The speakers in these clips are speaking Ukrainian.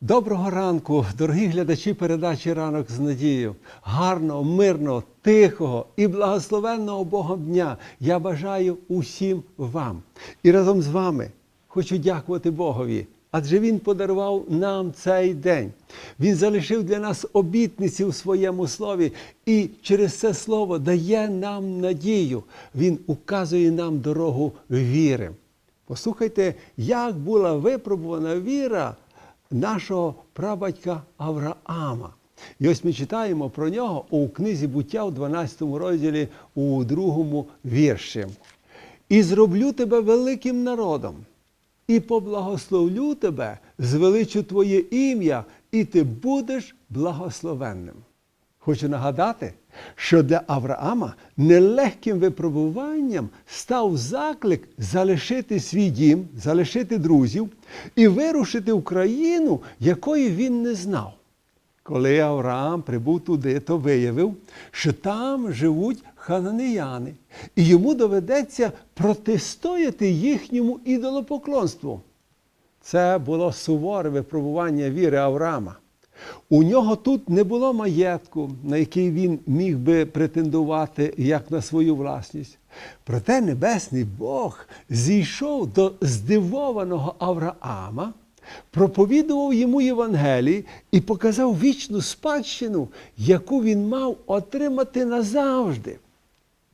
Доброго ранку, дорогі глядачі передачі Ранок з надією. Гарного, мирного, тихого і благословенного Богом дня я бажаю усім вам. І разом з вами хочу дякувати Богові, адже Він подарував нам цей день. Він залишив для нас обітниці у своєму слові і через це слово дає нам надію. Він указує нам дорогу віри. Послухайте, як була випробувана віра нашого прабатька Авраама. І ось ми читаємо про нього у книзі буття у 12 розділі у другому вірші. І зроблю тебе великим народом, і поблагословлю тебе, звеличу твоє ім'я, і ти будеш благословенним. Хочу нагадати, що для Авраама нелегким випробуванням став заклик залишити свій дім, залишити друзів і вирушити в країну, якої він не знав. Коли Авраам прибув туди, то виявив, що там живуть хананеяни, і йому доведеться протистояти їхньому ідолопоклонству. Це було суворе випробування віри Авраама. У нього тут не було маєтку, на який він міг би претендувати як на свою власність. Проте небесний Бог зійшов до здивованого Авраама, проповідував йому Євангелії і показав вічну спадщину, яку він мав отримати назавжди.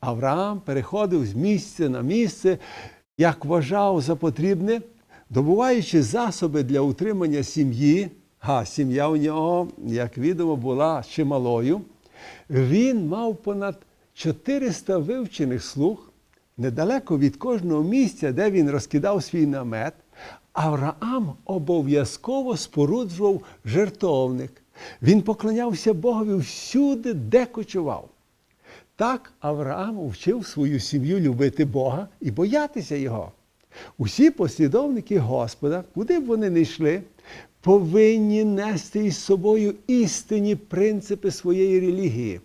Авраам переходив з місця на місце, як вважав за потрібне, добуваючи засоби для утримання сім'ї. А сім'я у нього, як відомо, була чималою. Він мав понад 400 вивчених слуг недалеко від кожного місця, де він розкидав свій намет. Авраам обов'язково споруджував жертовник. Він поклонявся Богові всюди, де кочував. Так Авраам вчив свою сім'ю любити Бога і боятися Його. Усі послідовники Господа, куди б вони не йшли, повинні нести із собою істинні принципи своєї релігії.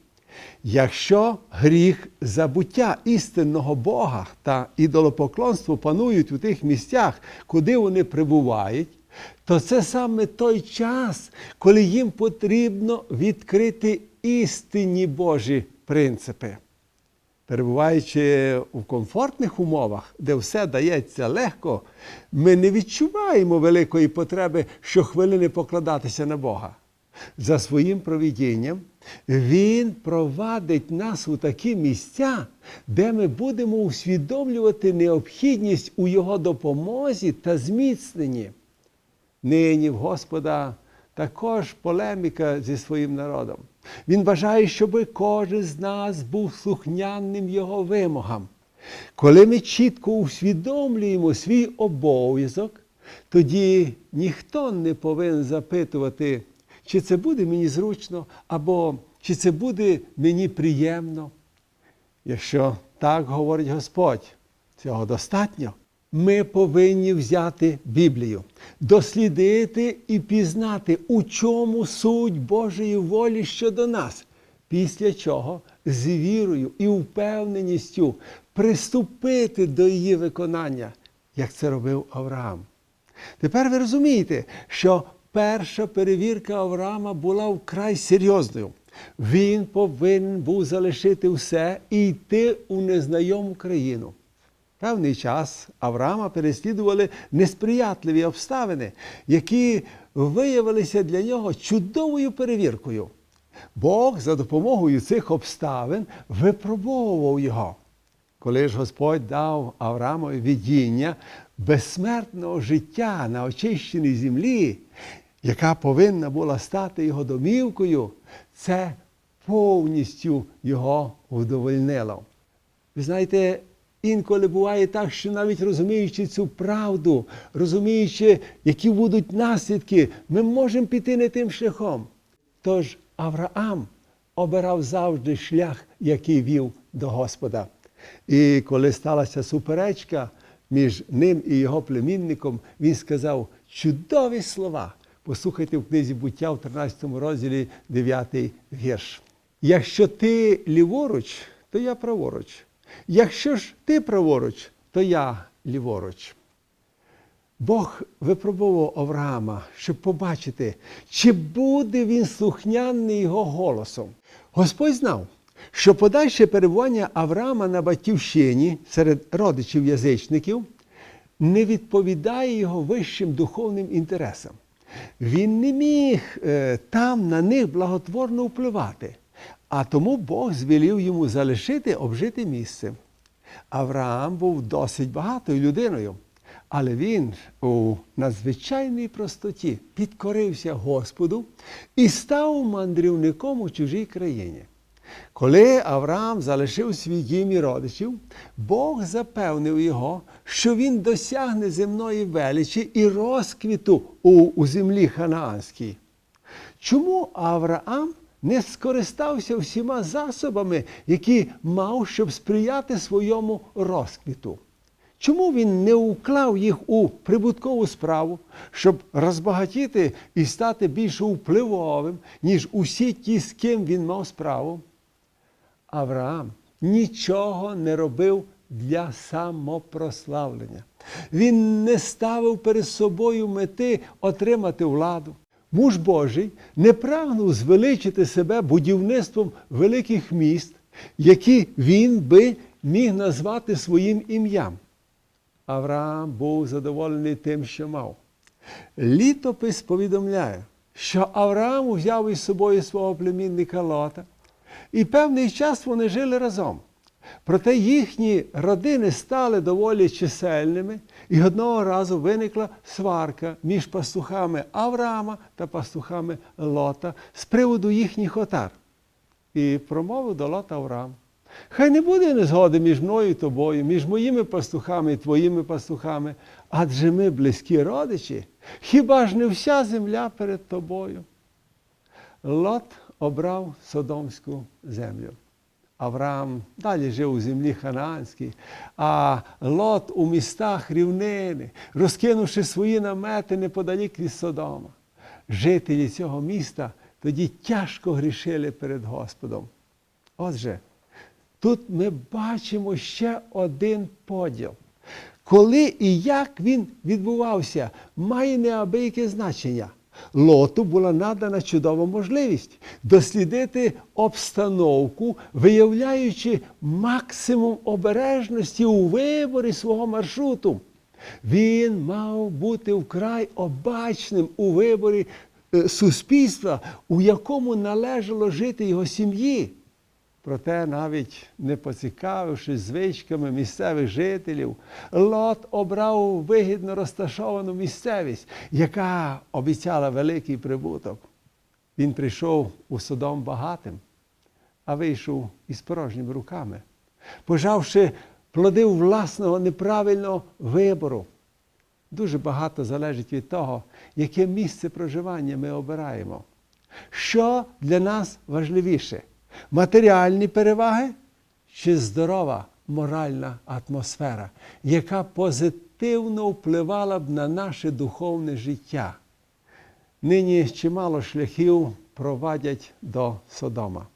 Якщо гріх забуття істинного Бога та ідолопоклонство панують у тих місцях, куди вони прибувають, то це саме той час, коли їм потрібно відкрити істинні Божі принципи. Перебуваючи у комфортних умовах, де все дається легко, ми не відчуваємо великої потреби щохвилини покладатися на Бога. За своїм провідінням Він провадить нас у такі місця, де ми будемо усвідомлювати необхідність у Його допомозі та зміцненні. Нині в Господа також полеміка зі своїм народом. Він бажає, щоб кожен з нас був слухняним його вимогам. Коли ми чітко усвідомлюємо свій обов'язок, тоді ніхто не повинен запитувати, чи це буде мені зручно, або чи це буде мені приємно. Якщо так говорить Господь, цього достатньо. Ми повинні взяти Біблію, дослідити і пізнати, у чому суть Божої волі щодо нас, після чого з вірою і впевненістю приступити до її виконання, як це робив Авраам. Тепер ви розумієте, що перша перевірка Авраама була вкрай серйозною. Він повинен був залишити все і йти у незнайому країну. Певний час Авраама переслідували несприятливі обставини, які виявилися для нього чудовою перевіркою. Бог за допомогою цих обставин випробовував його. Коли ж Господь дав Авраамові видіння безсмертного життя на очищеній землі, яка повинна була стати його домівкою, це повністю його вдовольнило. Ви знаєте, інколи буває так, що навіть розуміючи цю правду, розуміючи, які будуть наслідки, ми можемо піти не тим шляхом. Тож Авраам обирав завжди шлях, який вів до Господа. І коли сталася суперечка між ним і його племінником, він сказав чудові слова. Послухайте в книзі буття в 13 розділі 9 вірш. Якщо ти ліворуч, то я праворуч. Якщо ж ти праворуч, то я ліворуч. Бог випробував Авраама, щоб побачити, чи буде він слухняний його голосом. Господь знав, що подальше перебування Авраама на батьківщині серед родичів язичників не відповідає його вищим духовним інтересам. Він не міг е, там на них благотворно впливати, а тому Бог звелів йому залишити обжите місце. Авраам був досить багатою людиною, але він у надзвичайній простоті підкорився Господу і став мандрівником у чужій країні. Коли Авраам залишив свій дім і родичів, Бог запевнив його, що він досягне земної величі і розквіту у, у землі ханаанській. Чому Авраам не скористався всіма засобами, які мав, щоб сприяти своєму розквіту? Чому він не уклав їх у прибуткову справу, щоб розбагатіти і стати більш впливовим, ніж усі ті, з ким він мав справу? Авраам нічого не робив для самопрославлення. Він не ставив перед собою мети отримати владу. Муж Божий не прагнув звеличити себе будівництвом великих міст, які він би міг назвати своїм ім'ям. Авраам був задоволений тим, що мав. Літопис повідомляє, що Авраам узяв із собою свого племінника Лота, і певний час вони жили разом. Проте їхні родини стали доволі чисельними, і одного разу виникла сварка між пастухами Авраама та пастухами Лота з приводу їхніх отар. І промовив до Лота Авраам. Хай не буде незгоди між мною і тобою, між моїми пастухами і твоїми пастухами, адже ми близькі родичі, хіба ж не вся земля перед тобою? Лот обрав Содомську землю. Авраам далі жив у землі ханаанській, а Лот у містах рівнини, розкинувши свої намети неподалік від Содома. Жителі цього міста тоді тяжко грішили перед Господом. Отже, тут ми бачимо ще один поділ. Коли і як він відбувався, має неабияке значення. Лоту була надана чудова можливість дослідити обстановку, виявляючи максимум обережності у виборі свого маршруту. Він мав бути вкрай обачним у виборі е, суспільства, у якому належало жити його сім'ї. Проте, навіть не поцікавившись звичками місцевих жителів, Лот обрав вигідно розташовану місцевість, яка обіцяла великий прибуток. Він прийшов у Содом багатим, а вийшов із порожніми руками, пожавши плоди власного неправильного вибору. Дуже багато залежить від того, яке місце проживання ми обираємо. Що для нас важливіше? Матеріальні переваги чи здорова моральна атмосфера, яка позитивно впливала б на наше духовне життя. Нині чимало шляхів провадять до Содома.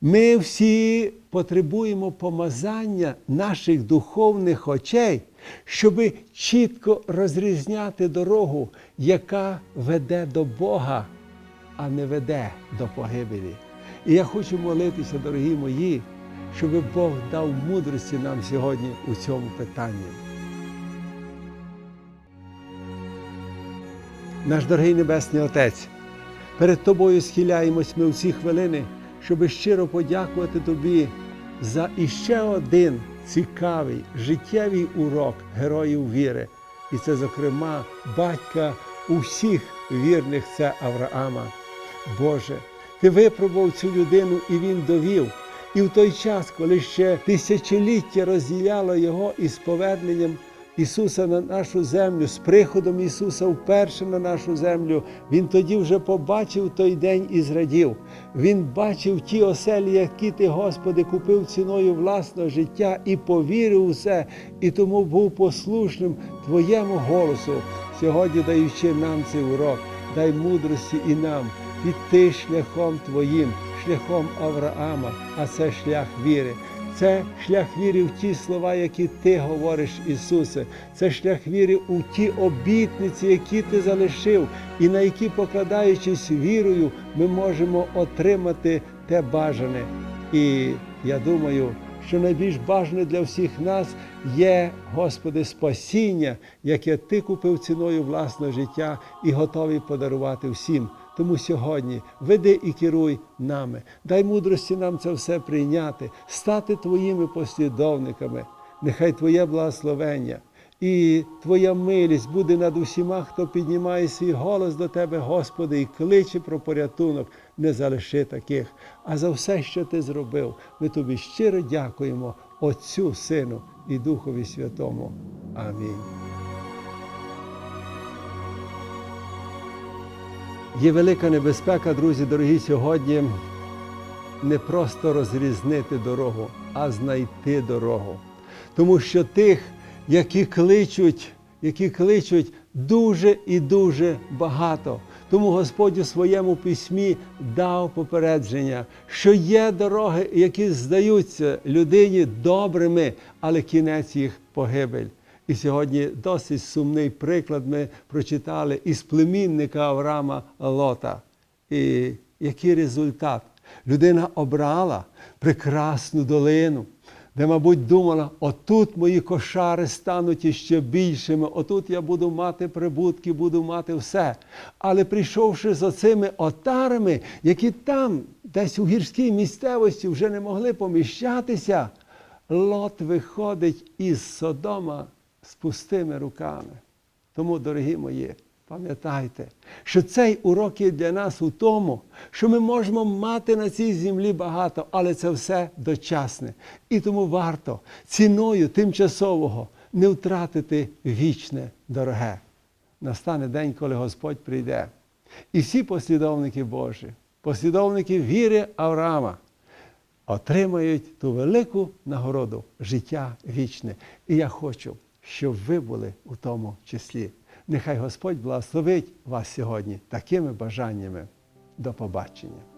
Ми всі потребуємо помазання наших духовних очей, щоб чітко розрізняти дорогу, яка веде до Бога, а не веде до погибелі. І я хочу молитися, дорогі мої, щоб Бог дав мудрості нам сьогодні у цьому питанні. Наш дорогий Небесний Отець, перед Тобою схиляємось ми у ці хвилини, щоб щиро подякувати Тобі за іще один цікавий життєвий урок героїв віри. І це, зокрема, батька усіх вірних це Авраама. Боже. Ти випробував цю людину, і він довів. І в той час, коли ще тисячоліття розділяло його із поверненням Ісуса на нашу землю, з приходом Ісуса вперше на нашу землю, Він тоді вже побачив той день і зрадів. Він бачив ті оселі, які ти, Господи, купив ціною власного життя і повірив у це, і тому був послушним Твоєму голосу, сьогодні даючи нам цей урок, дай мудрості і нам піти шляхом Твоїм, шляхом Авраама, а це шлях віри. Це шлях віри в ті слова, які ти говориш, Ісусе. Це шлях віри у ті обітниці, які ти залишив, і на які, покладаючись вірою, ми можемо отримати те бажане. І я думаю, що найбільш бажане для всіх нас є, Господи, спасіння, яке Ти купив ціною власного життя і готовий подарувати всім. Тому сьогодні веди і керуй нами, дай мудрості нам це все прийняти, стати Твоїми послідовниками. Нехай Твоє благословення і Твоя милість буде над усіма, хто піднімає свій голос до Тебе, Господи, і кличе про порятунок. Не залиши таких. А за все, що Ти зробив, ми Тобі щиро дякуємо, Отцю, Сину і Духові Святому. Амінь. Є велика небезпека, друзі, дорогі, сьогодні не просто розрізнити дорогу, а знайти дорогу. Тому що тих, які кличуть, які кличуть дуже і дуже багато. Тому Господь у своєму письмі дав попередження, що є дороги, які здаються людині добрими, але кінець їх погибель. І сьогодні досить сумний приклад ми прочитали із племінника Авраама Лота. І який результат? Людина обрала прекрасну долину, де, мабуть, думала, отут мої кошари стануть іще більшими, отут я буду мати прибутки, буду мати все. Але прийшовши за цими отарами, які там, десь у гірській місцевості, вже не могли поміщатися, Лот виходить із Содома з пустими руками. Тому, дорогі мої, пам'ятайте, що цей урок є для нас у тому, що ми можемо мати на цій землі багато, але це все дочасне. І тому варто ціною тимчасового не втратити вічне дороге. Настане день, коли Господь прийде. І всі послідовники Божі, послідовники віри Авраама, отримають ту велику нагороду життя вічне. І я хочу, щоб ви були у тому числі. Нехай Господь благословить вас сьогодні такими бажаннями. До побачення.